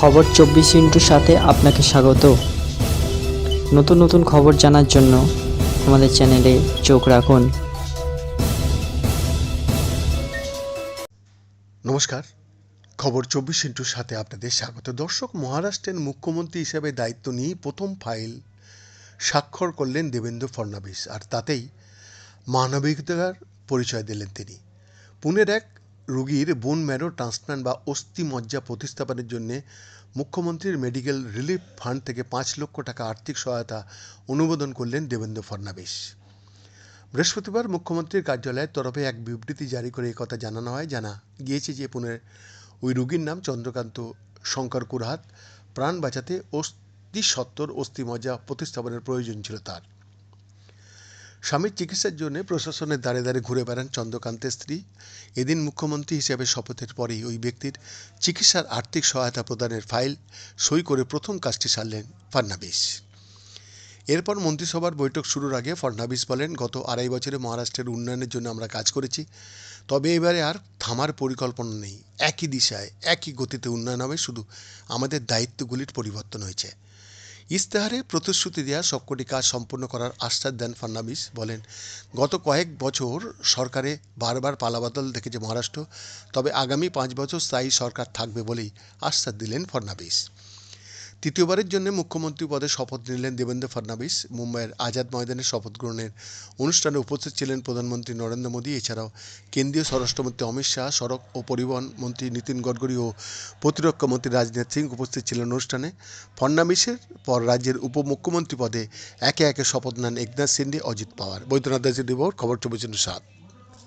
খবর চব্বিশ ইন্টুর সাথে আপনাকে স্বাগত। নতুন নতুন খবর জানার জন্য আমাদের চ্যানেলে চোখ রাখুন। নমস্কার। খবর চব্বিশ ইন্টুর সাথে আপনাদের স্বাগত। দর্শক, মহারাষ্ট্রের মুখ্যমন্ত্রী হিসেবে দায়িত্ব নিয়ে প্রথম ফাইল স্বাক্ষর করলেন দেবেন্দ্র ফডণবীস আর তাতেই মানবিকতার পরিচয় দিলেন তিনি। পুনের এক রোগীর বোন ম্যারো ট্রান্সপ্লান্ট বা অস্থি মজ্জা প্রতিস্থাপনের জন্য মুখ্যমন্ত্রীর মেডিকেল রিলিফ ফান্ড থেকে পাঁচ লক্ষ টাকা আর্থিক সহায়তা অনুমোদন করলেন দেবেন্দ্র ফডণবীস বৃহস্পতিবার মুখ্যমন্ত্রীর কার্যালয়ের তরফে এক বিবৃতি জারি করে কথা জানানো হয়। জানা গিয়েছে যে পুনের ওই রোগীর নাম চন্দ্রকান্ত শঙ্কর কুরহাত। প্রাণ বাঁচাতে অস্থি সত্তর অস্থি মজা প্রতিস্থাপনের প্রয়োজন ছিল তার। স্বামীর চিকিৎসার জন্য প্রশাসনের দ্বারে দ্বারে ঘুরে বেড়ান চন্দ্রকান্তের স্ত্রী। এদিন মুখ্যমন্ত্রী হিসেবে শপথের পরেই ওই ব্যক্তির চিকিৎসার আর্থিক সহায়তা প্রদানের ফাইল সই করে প্রথম কাজটি সারলেন ফাডনাবিস এরপর মন্ত্রিসভার বৈঠক শুরুর আগে ফডনাবিস বলেন, গত আড়াই বছরে মহারাষ্ট্রের উন্নয়নের জন্য আমরা কাজ করেছি, তবে এবারে আর থামার পরিকল্পনা নেই। একই দিশায়, একই গতিতে উন্নয়ন হবে, শুধু আমাদের দায়িত্বগুলির পরিবর্তন হয়েছে। ইস্তেহারে প্রতিশ্রুতি দেওয়া সবকটি কাজ সম্পন্ন করার আশ্বাস দেন ফাডনাবিস বলেন, গত কয়েক বছর সরকারে বারবার পালাবাদল দেখেছে মহারাষ্ট্র, তবে আগামী পাঁচ বছর স্থায়ী সরকার থাকবে বলেই আশ্বাস দিলেন ফডনাবিস তৃতীয়বারের জন্য মুখ্যমন্ত্রী পদে শপথ নিলেন দেবেন্দ্র ফডনাবিস। মুম্বাইয়ের আজাদ ময়দানে শপথ গ্রহণের অনুষ্ঠানে উপস্থিত ছিলেন প্রধানমন্ত্রী নরেন্দ্র মোদী। এছাড়াও কেন্দ্রীয় স্বরাষ্ট্রমন্ত্রী অমিত শাহ, সড়ক ও পরিবহন মন্ত্রী নীতিন গডকরি ও প্রতিরক্ষা মন্ত্রী রাজনাথ সিং উপস্থিত ছিলেন অনুষ্ঠানে। ফডনাবিসের পর রাজ্যের উপমুখ্যমন্ত্রী পদে একে একে শপথ নেন একনাথ সিন্ডে, অজিত পাওয়ার। বৈদ্যনাথ দাসের রিপোর্ট, খবর চব্বিশ সাত।